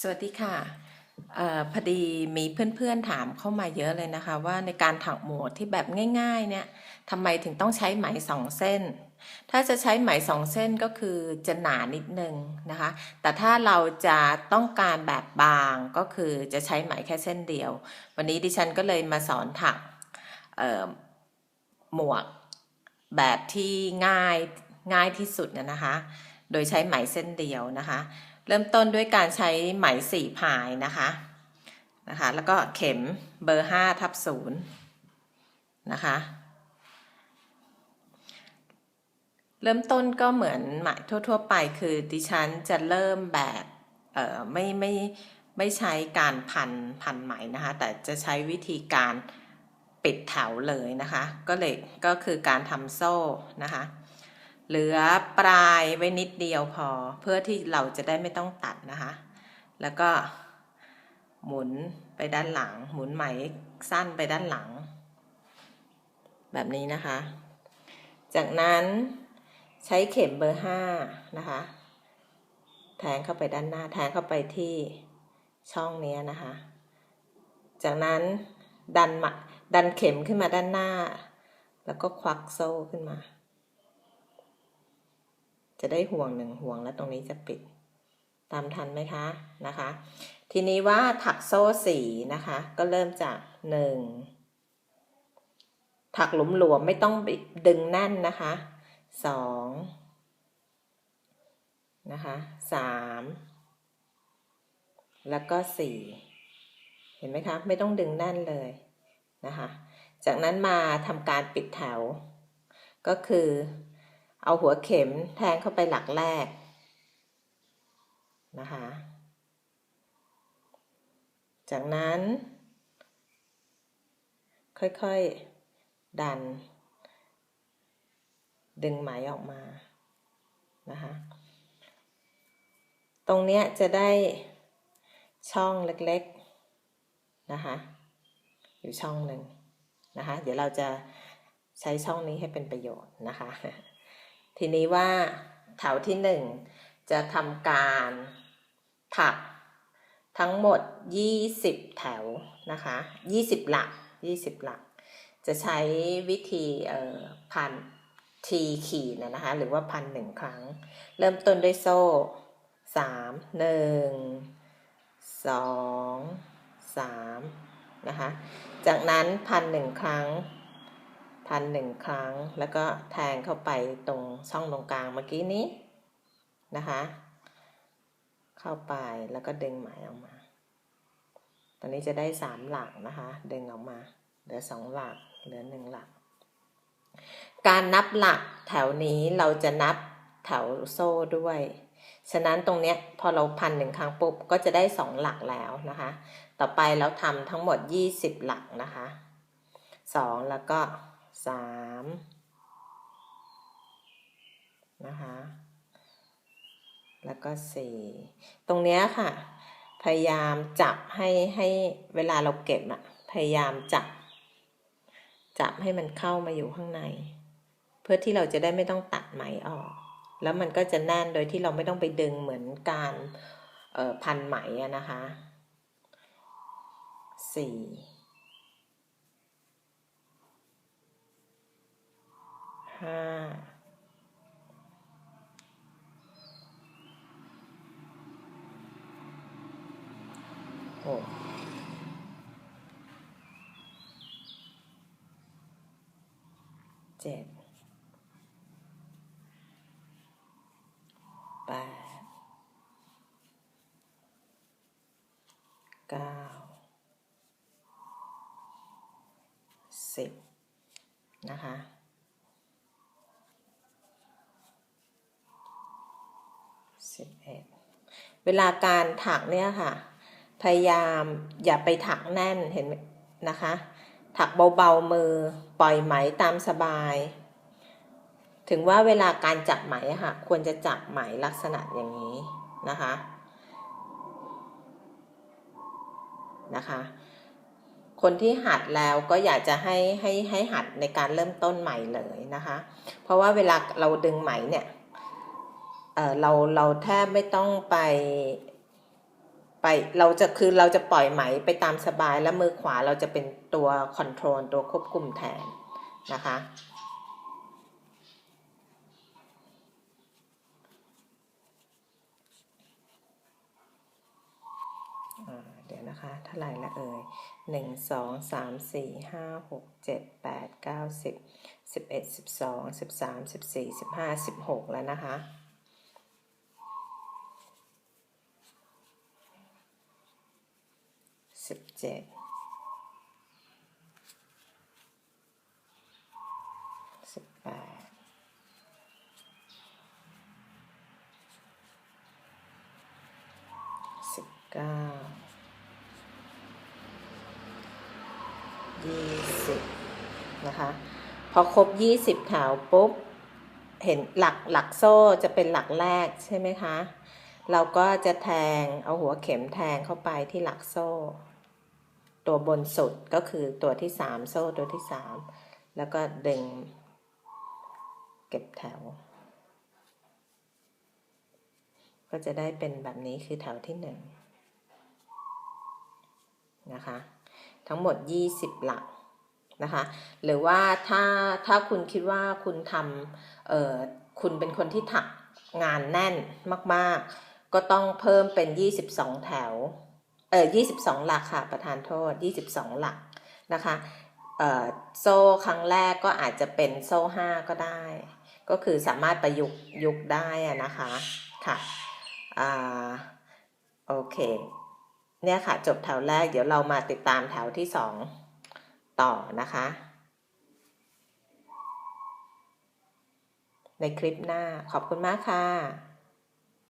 สวัสดีค่ะออพอดีมีเพื่อนๆถามเข้ามาเยอะเลยนะคะ ว่าในการถักหมวดที่แบบง่าย ๆ เนี่ยทำไมถึงต้องใช้ไหมสองเส้น ถ้าจะใช้ไหมสองเส้นก็คือจะหนานิดนึงนะคะ แต่ถ้าเราจะต้องการแบบบางก็คือจะใช้ไหมแค่เส้นเดียว วันนี้ดิฉันก็เลยมาสอนถักหมวกแบบที่ง่ายง่ายที่สุดนะนะคะ โดยใช้ไหมเส้นเดียวนะคะ เริ่มต้นด้วยการใช้ไหมสี่พายนะคะนะคะ แล้วก็เข็มเบอร์ห้าทับศูนย์นะคะ เริ่มต้นก็เหมือนไหมทั่ว ๆ ไปคือดิฉันจะเริ่มแบบเออไม่ไม่ไม่ใช้การพันพันไหมนะคะ แต่จะใช้วิธีการปิดแถวเลยนะคะ ก็เลยก็คือการทำโซ่นะคะ เหลือปลายไว้นิดเดียวพอ เพื่อที่เราจะได้ไม่ต้องตัดนะคะ แล้วก็หมุนไปด้านหลัง หมุนไหมสั้นไปด้านหลัง แบบนี้นะคะ จากนั้นใช้เข็มเบอร์ห้านะคะ แทงเข้าไปด้านหน้า แทงเข้าไปที่ช่องนี้นะคะ จากนั้นดันมาดันเข็มขึ้นมาด้านหน้า แล้วก็ควักโซ่ขึ้นมา จะได้ห่วงหนึ่งห่วงแล้วตรงนี้จะปิด ตามทันไหมคะนะคะ ทีนี้ว่าถักโซ่สีนะคะ ก็เริ่มจากหนึ่งถักหลวมไม่ต้องดึงแน่นนะคะสองนะคะสามแล้วก็สี่เห็นไหมคะ ไม่ต้องดึงแน่นเลยนะคะ จากนั้นมาทำการปิดแถว ก็คือ เอาหัวเข็มแทงเข้าไปหลักแรกนะคะ จากนั้น ค่อยๆ ดัน ดึงไหมออกมานะคะ ตรงเนี้ยจะได้ช่องเล็กๆนะคะ อยู่ช่องหนึ่งนะคะ เดี๋ยวเราจะใช้ช่องนี้ให้เป็นประโยชน์นะคะ ทีนี้ว่าแถวที่หนึ่งจะทำการถักทั้งหมด 20 แถวนะคะ 20 หลัก 20 หลัก จะใช้วิธีเอ่อพันทีขีดนะคะ หรือว่าพันหนึ่งครั้ง เริ่มต้นด้วยโซ่สามหนึ่งสองสามนะคะ จากนั้นพันหนึ่งครั้ง พันหนึ่งครั้ง แล้วก็แทงเข้าไปตรงช่องตรงกลางเมื่อกี้นี้นะคะ เข้าไปแล้วก็ดึงไหมออกมา ตอนนี้จะได้สามหลักนะคะ ดึงออกมา เหลือสองหลัก เหลือหนึ่งหลัก การนับหลักแถวนี้เราจะนับแถวโซ่ด้วย ฉะนั้นตรงเนี้ยพอเราพันหนึ่งครั้งปุ๊บก็จะได้สองหลักแล้วนะคะ ต่อไปเราทำทั้งหมด20หลักนะคะสองแล้วก็ สามนะคะแล้วก็สี่ตรงเนี้ยค่ะ พยายามจับให้ให้เวลาเราเก็บอะพยายามจับ จับให้มันเข้ามาอยู่ข้างใน เพื่อที่เราจะได้ไม่ต้องตัดไหมออก แล้วมันก็จะแน่นโดยที่เราไม่ต้องไปดึงเหมือนการพันไหมอะนะคะสี่ ห้าหกเจ็ดแปดเก้าสิบนะคะ สิบเอ็ดเวลาการถักเนี่ยค่ะ พยายามอย่าไปถักแน่นเห็นนะคะ ถักเบาๆมือปล่อยไหมตามสบาย ถึงว่าเวลาการจับไหมค่ะ ควรจะจับไหมลักษณะอย่างนี้นะคะนะคะ คนที่หัดแล้วก็อยากจะให้ให้ให้หัดในการเริ่มต้นใหม่เลยนะคะ เพราะว่าเวลาเราดึงไหมเนี่ย เออเราเราแทบไม่ต้องไป ไปเราจะคือเราจะปล่อยไหมไปตามสบายแล้วมือขวาเราจะเป็นตัวคอนโทรลตัวควบคุมแทนนะคะเดี๋ยวนะคะเท่าไหร่ละเอ่ยหนึ่งสองสามสี่ห้าหกเจ็ดแปดเก้าสิบสิบเอ็ดสิบสองสิบสามสิบสี่สิบห้าสิบหกแล้วนะคะ สิบเจ็ดสิบแปดสิบเก้ายี่สิบนะคะ พอครบยี่สิบแถวปุ๊บ เห็นหลักหลักโซ่จะเป็นหลักแรกใช่ไหมคะ เราก็จะแทงเอาหัวเข็มแทงเข้าไปที่หลักโซ่ ตัวบนสุดก็คือตัวที่สามโซ่ตัวที่สามแล้วก็ดึง เก็บแถว ก็จะได้เป็นแบบนี้คือแถวที่หนึ่งนะคะ ทั้งหมด 20 หลักนะคะ หรือว่าถ้าถ้าคุณคิดว่าคุณทำเอ่อคุณเป็นคนที่ถักงานแน่นมาก ๆ ก็ต้องเพิ่มเป็น 22 แถว เออ22หลักค่ะประธานโทษ22หลักนะคะเอ่อโซ่ครั้งแรกก็อาจจะเป็นโซ่5ก็ได้ ก็คือสามารถประยุกต์ยุกได้อะนะคะค่ะอ่าโอเคเนี่ยค่ะจบแถวแรกเดี๋ยวเรามาติดตามแถวที่สองต่อนะคะ ในคลิปหน้าขอบคุณมากค่ะ